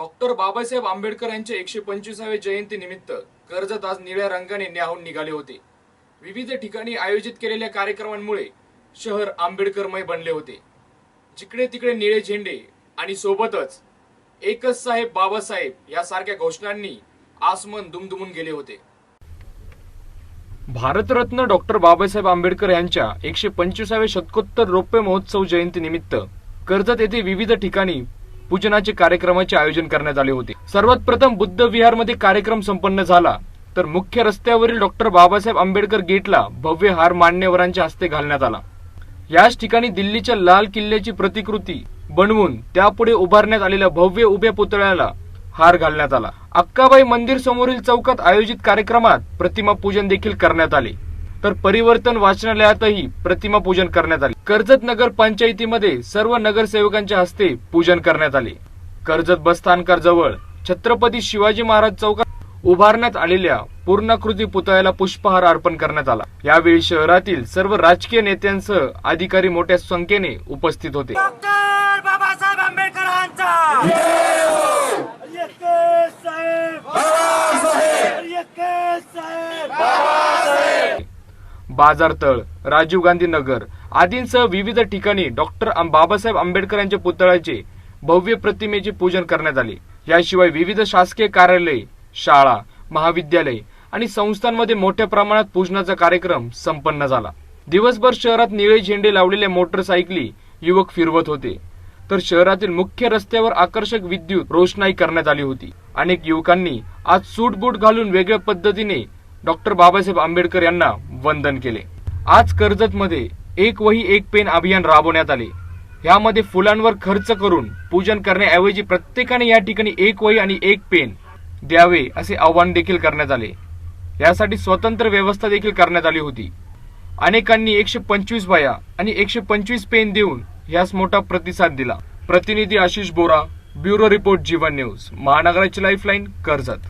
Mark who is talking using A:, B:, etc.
A: Doctor Babasaheb Ambedkar यांच्या एकशे पंचवीसाव्या जयंती निमित्त कर्जत आज निळ्या रंगाने न्याहून निघाले होते. विविध ठिकाणी आयोजित केलेल्या कार्यक्रमांमुळे शहर आंबेडकरमय बनले होते. जिकडे तिकडे निळे झेंडे आणि सोबतच एकच साहेब बाबासाहेब यासारख्या घोषणांनी आसमन दुमदुमून गेले होते. भारतरत्न डॉक्टर बाबासाहेब आंबेडकर यांच्या एकशे पंचवीसाव्या शतकोत्तर रौप्य महोत्सव जयंती निमित्त कर्जत येथे विविध ठिकाणी पूजनाचे कार्यक्रमाचे आयोजन करण्यात आले होते. सर्वात प्रथम बुद्ध विहारमध्ये कार्यक्रम संपन्न झाला. तर मुख्य रस्त्यावरील डॉक्टर बाबासाहेब आंबेडकर गेटला भव्य हार मान्यवरांच्या हस्ते घालण्यात आला. याच ठिकाणी दिल्लीच्या लाल किल्ल्याची प्रतिकृती बनवून त्यापुढे उभारण्यात आलेल्या भव्य उभ्या पुतळ्याला हार घालण्यात आला. अक्काबाई मंदिर समोरील चौकात आयोजित कार्यक्रमात प्रतिमा पूजन देखील करण्यात आले. तर परिवर्तन वाचनालयातही प्रतिमा पूजन करण्यात आले. कर्जत नगर पंचायतीमध्ये सर्व नगरसेवकांच्या हस्ते पूजन करण्यात आले. कर्जत बसस्थानकाजवळ छत्रपती शिवाजी महाराज चौकात उभारण्यात आलेल्या पूर्णाकृती पुतळ्याला पुष्पहार अर्पण करण्यात आला. यावेळी शहरातील सर्व राजकीय नेत्यांसह अधिकारी मोठ्या संख्येने उपस्थित होते
B: डॉक्टर बाबासाहेब आंबेडकरांचा एकच साहेब एकच साहेब
A: बाजारतळ राजीव गांधी नगर आदींसह विविध ठिकाणी डॉक्टर बाबासाहेब आंबेडकर यांच्या पुतळ्याचे भव्य प्रतिमेचे पूजन करण्यात आले. याशिवाय विविध शासकीय कार्यालय शाळा महाविद्यालय आणि संस्थांमध्ये मोठ्या प्रमाणात पूजनाचा कार्यक्रम संपन्न झाला. दिवसभर शहरात निळे झेंडे लावलेले मोटरसायकली युवक फिरवत होते. तर शहरातील मुख्य रस्त्यावर आकर्षक विद्युत रोषणाई करण्यात आली होती. अनेक युवकांनी आज सूट बूट घालून वेगळ्या पद्धतीने डॉक्टर बाबासाहेब आंबेडकर यांना वंदन केले. आज कर्जतमध्ये एक वही एक पेन अभियान राबवण्यात आले. यामध्ये फुलांवर खर्च करून पूजन करण्याऐवजी प्रत्येकाने या ठिकाणी एक वही आणि एक पेन द्यावे असे आवाहन देखील करण्यात आले. यासाठी स्वतंत्र व्यवस्था देखील करण्यात आली होती. अनेकांनी एकशे पंचवीस वया आणि एकशे पंचवीस पेन देऊन यास मोठा प्रतिसाद दिला. प्रतिनिधी Ashish Bora bureau report Jeevan news महानगराची lifeline Karjat.